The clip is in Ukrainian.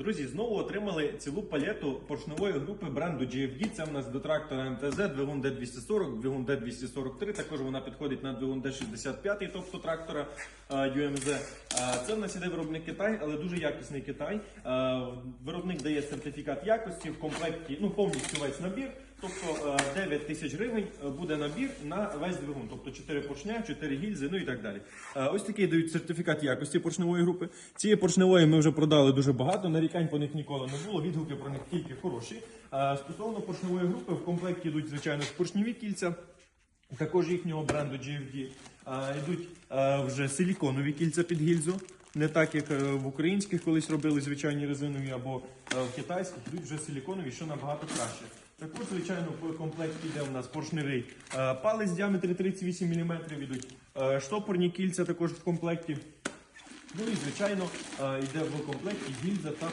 Друзі, знову отримали цілу палету поршневої групи бренду GFD. Це в нас до трактора МТЗ, двигун Д240, двигун Д243. Також вона підходить на двигун Д65, тобто трактора е, UMZ. Е, Це в нас іде виробник Китай, але дуже якісний Китай. Е, Виробник дає сертифікат якості в комплекті, ну повністю весь набір. Тобто е, 9 тисяч гривень е, буде набір на весь двигун, тобто 4 поршня, 4 гільзи, ну і так далі. Е, Ось такий дають сертифікат якості поршневої групи. Цієї поршневої ми вже продали дуже багато. Нарікань по них ніколи не було. Відгуки про них тільки хороші. Е, Стосовно поршневої групи, в комплекті йдуть звичайно поршневі кільця. Також їхнього бренду GFD йдуть вже силіконові кільця під гільзу. Не так, як е, в українських колись робили звичайні резинові або е, в китайських, йдуть вже силіконові, що набагато краще. Також, звичайно, в комплекті йде у нас поршневий е, палець діаметрі 38 мм, йдуть штопорні кільця також в комплекті. Ну і звичайно йде в комплекті гільза та